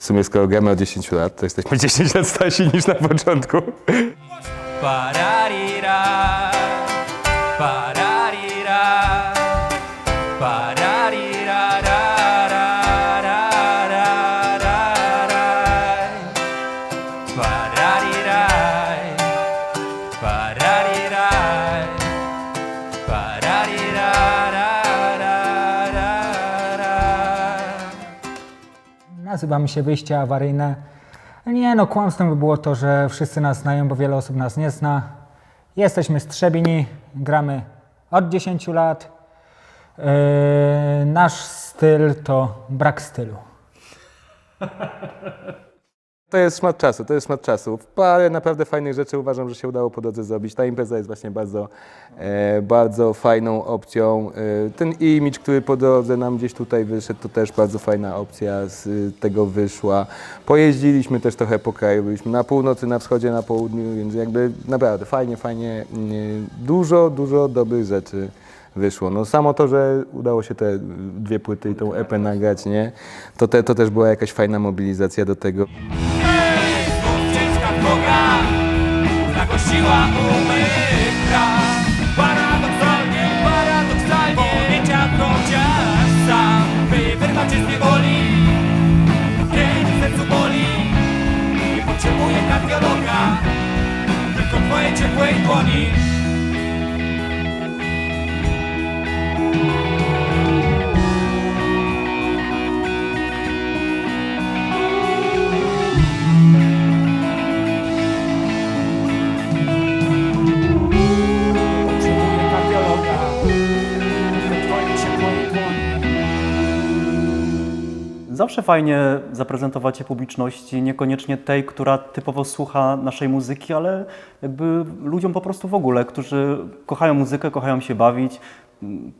W sumie skoro gramy od 10 lat, to jesteśmy 10 lat starsi niż na początku. Pararira, pararira, pararira, ra, ra, ra, ra, ra, ra. Parariraj, parariraj, pararira, Nazywa mi się Wyjście Awaryjne. Nie no, kłamstwem by było to, że wszyscy nas znają, bo wiele osób nas nie zna. Jesteśmy z Trzebini, gramy od 10 lat. Yy, nasz styl to brak stylu. To jest szmat czasu, to jest szmat czasu. Parę naprawdę fajnych rzeczy uważam, że się udało po drodze zrobić. Ta impreza jest właśnie bardzo, e, bardzo fajną opcją. E, ten imidż, który po drodze nam gdzieś tutaj wyszedł, to też bardzo fajna opcja z y, tego wyszła. Pojeździliśmy też trochę po kraju, byliśmy na północy, na wschodzie, na południu, więc jakby naprawdę fajnie, fajnie. y, Dużo, dużo dobrych rzeczy wyszło. No samo to, że udało się te dwie płyty i tą EP nagrać, nie? To, te, to też była jakaś fajna mobilizacja do tego. Zagościła umyka. Paradoksalnie, paradoksalnie Pojęcia chociaż sam By wyrwać się z niewoli Kiedy sercu boli. Nie potrzebuję kardiologa Tylko twojej ciepłej dłoni Zawsze fajnie zaprezentować się publiczności, niekoniecznie tej, która typowo słucha naszej muzyki, ale jakby ludziom po prostu w ogóle, którzy kochają muzykę, kochają się bawić,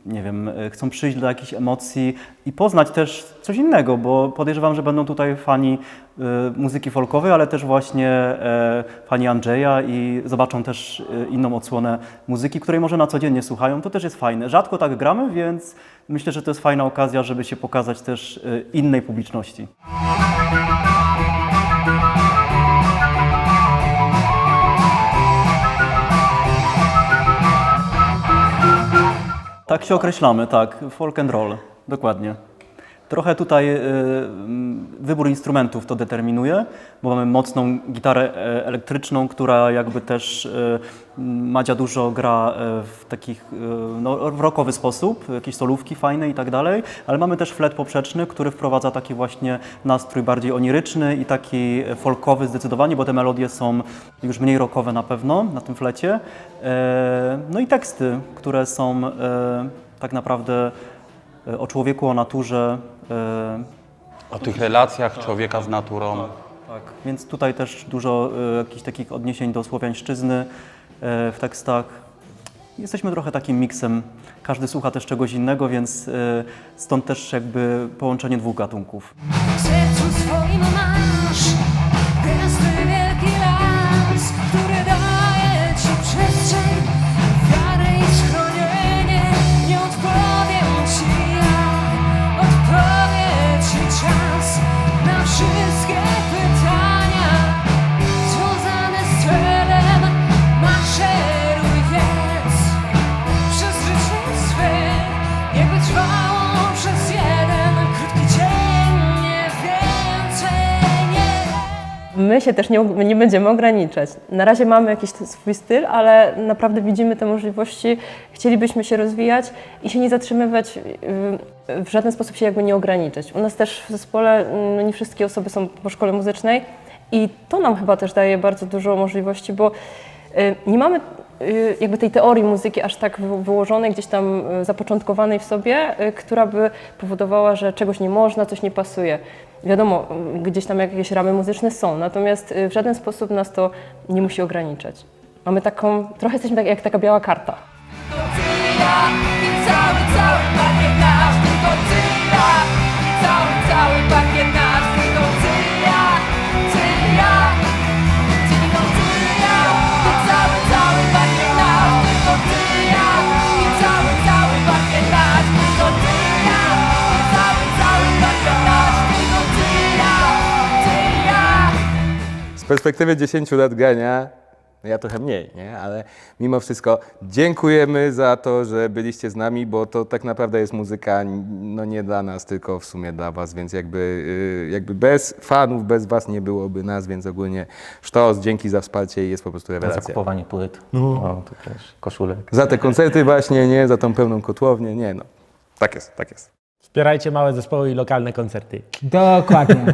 nie wiem, e, chcą przyjść do jakichś emocji i poznać też coś innego, bo podejrzewam, że będą tutaj fani e, muzyki folkowej, ale też właśnie e, fani Andrzeja i zobaczą też inną odsłonę muzyki, której może na co dzień nie słuchają. To też jest fajne. Rzadko tak gramy, więc myślę, że to jest fajna okazja, żeby się pokazać też innej publiczności. Tak się określamy, tak. Folk and roll, dokładnie. Trochę tutaj mm, wybór instrumentów to determinuje, bo mamy mocną gitarę e, elektryczną, która jakby też y, Madzia dużo gra e, w takich no, sposób, jakieś solówki fajne i tak dalej, ale mamy też flet poprzeczny, który wprowadza taki właśnie nastrój bardziej oniryczny i taki folkowy zdecydowanie, bo te melodie są już mniej rockowe na pewno na tym flecie. E, No i teksty, które są e, tak naprawdę e, o człowieku, o naturze. E, O tych relacjach człowieka z naturą. Tak, więc tutaj też dużo e, jakichś takich odniesień do słowiańszczyzny e, w tekstach. Jesteśmy trochę takim miksem. Każdy słucha też czegoś innego, więc stąd też jakby połączenie dwóch gatunków. My się też nie, nie będziemy ograniczać. Na razie mamy jakiś swój styl, ale naprawdę widzimy te możliwości, chcielibyśmy się rozwijać i się nie zatrzymywać, yy, w żaden sposób się jakby nie ograniczać. U nas też w zespole mm, nie wszystkie osoby są po szkole muzycznej i to nam chyba też daje bardzo dużo możliwości, bo yy, nie mamy jakby tej teorii muzyki aż tak wy- wyłożonej, gdzieś tam yy, zapoczątkowanej w sobie, yy, która by powodowała, że czegoś nie można, coś nie pasuje. Wiadomo, y, gdzieś tam jakieś ramy muzyczne są, natomiast y, w żaden sposób nas to nie musi ograniczać. Mamy taką, trochę jesteśmy tak, jak taka biała karta. Perspektywie 10 lat grania, ja trochę mniej, nie? ale mimo wszystko dziękujemy za to, że byliście z nami, bo to tak naprawdę jest muzyka no nie dla nas, tylko w sumie dla was, więc jakby, y, jakby bez fanów, bez was nie byłoby nas, więc ogólnie sztos, dzięki za wsparcie i jest po prostu Za rewelacja. kupowanie płyt. No. to też koszulek. Za te koncerty właśnie, nie? Za tą pełną kotłownię, nie no. Tak jest, tak jest. Wspierajcie małe zespoły i lokalne koncerty. Dokładnie.